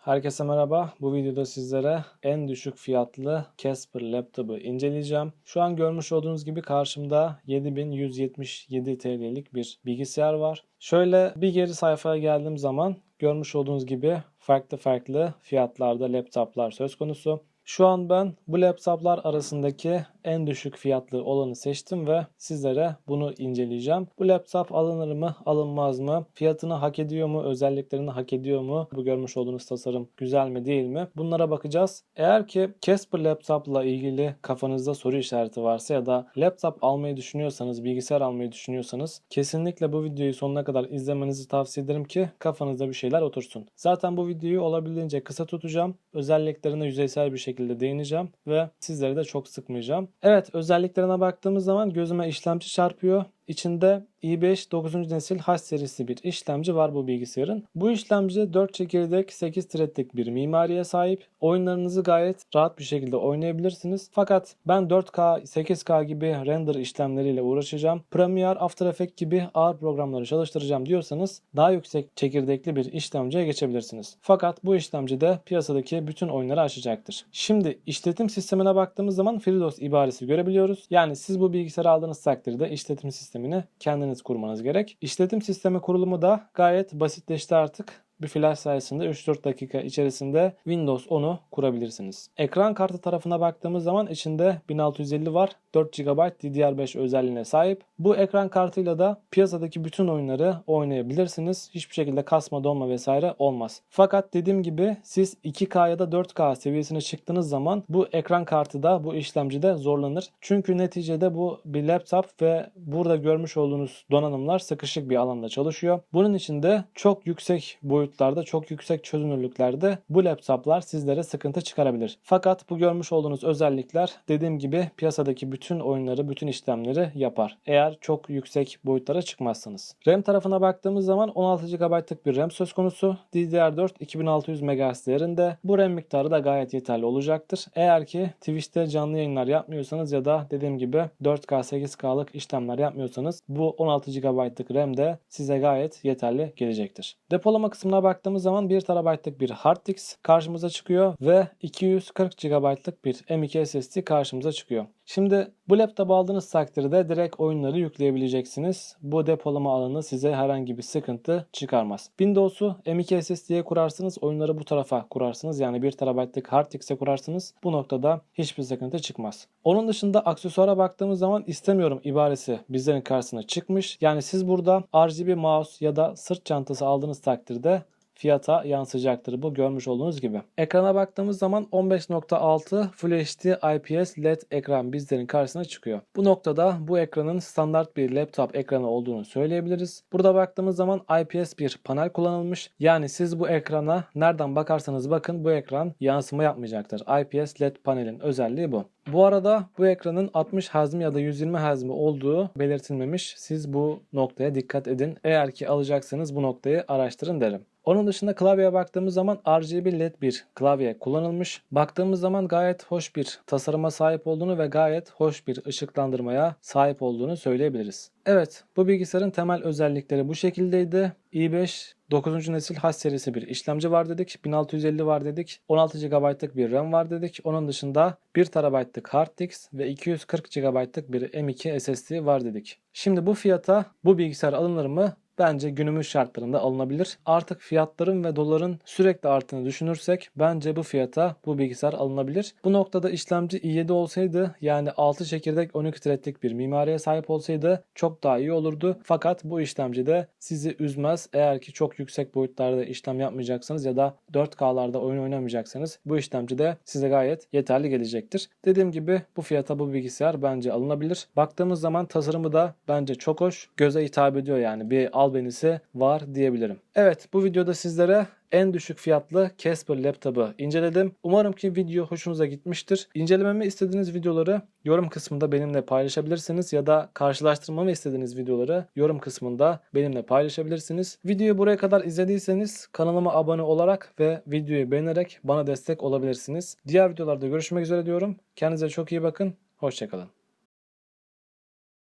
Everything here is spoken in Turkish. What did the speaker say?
Herkese merhaba. Bu videoda sizlere en düşük fiyatlı Casper laptopu inceleyeceğim. Şu an görmüş olduğunuz gibi karşımda 7177 TL'lik bir bilgisayar var. Şöyle bir geri sayfaya geldiğim zaman görmüş olduğunuz gibi farklı farklı fiyatlarda laptoplar söz konusu. Şu an ben bu laptoplar arasındaki en düşük fiyatlı olanı seçtim ve sizlere bunu inceleyeceğim. Bu laptop alınır mı, alınmaz mı? Fiyatını hak ediyor mu? Özelliklerini hak ediyor mu? Bu görmüş olduğunuz tasarım güzel mi, değil mi? Bunlara bakacağız. Eğer ki Casper laptopla ilgili kafanızda soru işareti varsa ya da laptop almayı düşünüyorsanız, bilgisayar almayı düşünüyorsanız kesinlikle bu videoyu sonuna kadar izlemenizi tavsiye ederim ki kafanızda bir şeyler otursun. Zaten bu videoyu olabildiğince kısa tutacağım. Özelliklerine yüzeysel bir şekilde değineceğim ve sizleri de çok sıkmayacağım. Evet özelliklerine baktığımız zaman gözüme işlemci çarpıyor. İçinde i5 9. nesil H serisi bir işlemci var bu bilgisayarın. Bu işlemci 4 çekirdek 8 threadlik bir mimariye sahip. Oyunlarınızı gayet rahat bir şekilde oynayabilirsiniz. Fakat ben 4K, 8K gibi render işlemleriyle uğraşacağım. Premiere, After Effects gibi ağır programları çalıştıracağım diyorsanız daha yüksek çekirdekli bir işlemciye geçebilirsiniz. Fakat bu işlemci de piyasadaki bütün oyunları açacaktır. Şimdi işletim sistemine baktığımız zaman FreeDOS ibaresi görebiliyoruz. Yani siz bu bilgisayarı aldığınız takdirde işletim sistemini kendiniz kurmanız gerek. İşletim sistemi kurulumu da gayet basitleşti artık bir flash sayesinde 3-4 dakika içerisinde Windows 10'u kurabilirsiniz. Ekran kartı tarafına baktığımız zaman içinde 1650 var. 4 GB DDR5 özelliğine sahip. Bu ekran kartıyla da piyasadaki bütün oyunları oynayabilirsiniz. Hiçbir şekilde kasma, donma vesaire olmaz. Fakat dediğim gibi siz 2K ya da 4K seviyesine çıktığınız zaman bu ekran kartı da bu işlemci de zorlanır. Çünkü neticede bu bir laptop ve burada görmüş olduğunuz donanımlar sıkışık bir alanda çalışıyor. Bunun için de çok yüksek boyutlarda, çok yüksek çözünürlüklerde bu laptoplar sizlere sıkıntı çıkarabilir. Fakat bu görmüş olduğunuz özellikler dediğim gibi piyasadaki bütün oyunları, bütün işlemleri yapar. Eğer çok yüksek boyutlara çıkmazsanız. RAM tarafına baktığımız zaman 16 GB'lık bir RAM söz konusu. DDR4 2600 MHz değerinde. Bu RAM miktarı da gayet yeterli olacaktır. Eğer ki Twitch'te canlı yayınlar yapmıyorsanız ya da dediğim gibi 4K 8K'lık işlemler yapmıyorsanız bu 16 GB'lık RAM de size gayet yeterli gelecektir. Depolama kısmına baktığımız zaman 1 TB'lık bir hard disk karşımıza çıkıyor ve 240 GB'lık bir M.2 SSD karşımıza çıkıyor. Şimdi bu laptop aldığınız takdirde direkt oyunları yükleyebileceksiniz. Bu depolama alanı size herhangi bir sıkıntı çıkarmaz. Windows'u M.2 SSD'ye kurarsınız. Oyunları bu tarafa kurarsınız. Yani 1 TB'lık hard disk'e kurarsınız. Bu noktada hiçbir sıkıntı çıkmaz. Onun dışında aksesuara baktığımız zaman istemiyorum ibaresi bizlerin karşısına çıkmış. Yani siz burada RGB mouse ya da sırt çantası aldığınız takdirde fiyata yansıyacaktır bu görmüş olduğunuz gibi. Ekrana baktığımız zaman 15.6 Full HD IPS LED ekran bizlerin karşısına çıkıyor. Bu noktada bu ekranın standart bir laptop ekranı olduğunu söyleyebiliriz. Burada baktığımız zaman IPS bir panel kullanılmış. Yani siz bu ekrana nereden bakarsanız bakın bu ekran yansıma yapmayacaktır. IPS LED panelin özelliği bu. Bu arada bu ekranın 60 Hz ya da 120 Hz olduğu belirtilmemiş. Siz bu noktaya dikkat edin. Eğer ki alacaksanız bu noktayı araştırın derim. Onun dışında klavyeye baktığımız zaman RGB LED bir klavye kullanılmış. Baktığımız zaman gayet hoş bir tasarıma sahip olduğunu ve gayet hoş bir ışıklandırmaya sahip olduğunu söyleyebiliriz. Evet bu bilgisayarın temel özellikleri bu şekildeydi. i5 9. nesil H serisi bir işlemci var dedik. 1650 var dedik. 16 GB'lık bir RAM var dedik. Onun dışında 1 TB'lık hard disk ve 240 GB'lık bir M.2 SSD var dedik. Şimdi bu fiyata bu bilgisayar alınır mı? Bence günümüz şartlarında alınabilir. Artık fiyatların ve doların sürekli arttığını düşünürsek bence bu fiyata bu bilgisayar alınabilir. Bu noktada işlemci i7 olsaydı yani 6 çekirdek 12 threadlik bir mimariye sahip olsaydı çok daha iyi olurdu. Fakat bu işlemci de sizi üzmez. Eğer ki çok yüksek boyutlarda işlem yapmayacaksanız ya da 4K'larda oyun oynamayacaksanız bu işlemci de size gayet yeterli gelecektir. Dediğim gibi bu fiyata bu bilgisayar bence alınabilir. Baktığımız zaman tasarımı da bence çok hoş. Göze hitap ediyor yani. Bir al albenisi var diyebilirim. Evet bu videoda sizlere en düşük fiyatlı Casper laptopu inceledim. Umarım ki video hoşunuza gitmiştir. İncelememi istediğiniz videoları yorum kısmında benimle paylaşabilirsiniz ya da karşılaştırmamı istediğiniz videoları yorum kısmında benimle paylaşabilirsiniz. Videoyu buraya kadar izlediyseniz kanalıma abone olarak ve videoyu beğenerek bana destek olabilirsiniz. Diğer videolarda görüşmek üzere diyorum. Kendinize çok iyi bakın. Hoşçakalın.